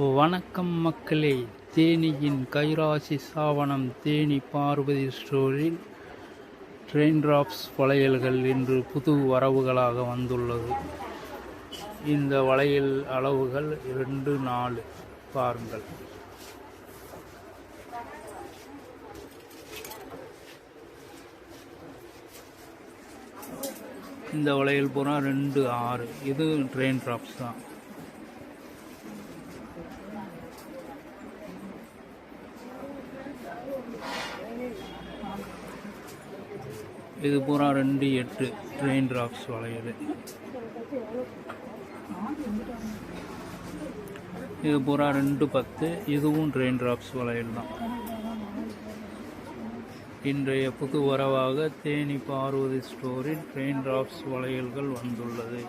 வணக்கம் மக்களே. தேனியின் கைராசி சாவனம் தேனி பார்வதி ஸ்டோரில் ட்ரெயின் டிராப்ஸ் வளையல்கள் இன்று புது வரவுகளாக வந்துள்ளது. இந்த வளையல் அளவுகள் இரண்டு நாலு. பாருங்கள். இந்த வளையல் பூரா ரெண்டு ஆறு. இது ட்ரெயின் டிராப்ஸ் தான். இது பூரா ரெண்டு எட்டு. ட்ரெயின் டிராப்ஸ் வளையல். இது பூரா ரெண்டு பத்து. இதுவும் ட்ரெயின் டிராப்ஸ் வளையல் தான். இன்றைய புது வரவாக தேனி பார்வதி ஸ்டோரில் ட்ரெயின் டிராப்ஸ் வளையல்கள் வந்துள்ளது.